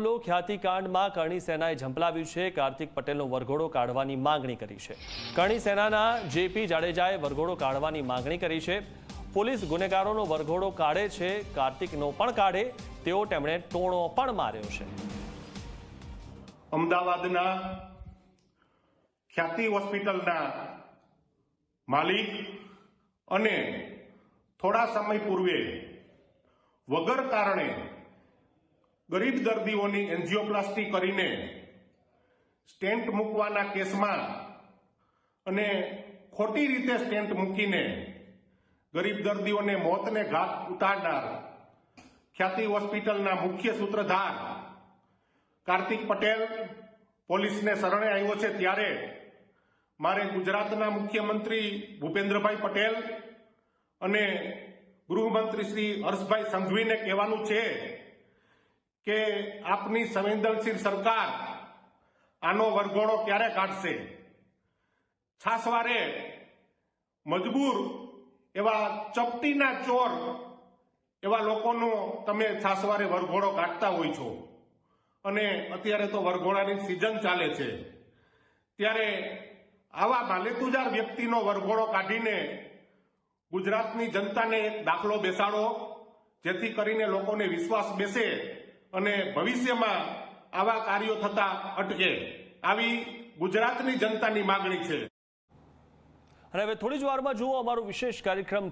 મામલો ખ્યાતિકાંડમાં કરણી સેનાએ ઝંપલાવ્યું છે. કાર્તિક પટેલનો વરઘોડો કાઢવાની માંગણી કરી છે. કરણી સેનાના જેપી જાડેજાએ વરઘોડો કાઢવાની માંગણી કરી છે. પોલીસ ગુનેગારોનો વરઘોડો કાઢે છે. કાર્તિકનો પણ કાઢે. તેઓ તેમણે ટોણો પણ માર્યો છે. અમદાવાદના ખ્યાતિ હોસ્પિટલના માલિક અને થોડા સમય પૂર્વે વગર કારણે ગરીબ દર્દીઓની એન્જિયોપ્લાસ્ટી કરીને સ્ટેન્ટ મૂકવાના કેસમાં અને ખોટી રીતે સ્ટેન્ટ મૂકીને ગરીબ દર્દીઓને મોતને ઘાત ઉતારનાર ખ્યાતિ હોસ્પિટલના મુખ્ય સૂત્રધાર કાર્તિક પટેલ પોલીસને શરણે આવ્યો છે ત્યારે મારે ગુજરાતના મુખ્યમંત્રી ભૂપેન્દ્રભાઈ પટેલ અને ગૃહમંત્રી શ્રી હર્ષભાઈ સંઘવીને કહેવાનું છે કે આપની સંવેદનશીલ સરકાર આનો વરઘોડો ક્યારે કાઢશે? છાસવારે મજબૂર એવા ચપટીના ચોર એવા લોકોનો તમે છાસવારે વરઘોડો કાઢતા હોય છો. અને અત્યારે તો વરઘોડાની સિઝન ચાલે છે. ત્યારે આવા માલેતુજાર વ્યક્તિનો વરઘોડો કાઢીને ગુજરાતની જનતાને એક દાખલો બેસાડો, જેથી કરીને લોકોને વિશ્વાસ બેસે અને ભવિષ્યમાં આવા કાર્યો થતા અટકે. આવી ગુજરાતની જનતાની માગણી છે. અને હવે થોડી જ વારમાં જુઓ અમારો વિશેષ કાર્યક્રમ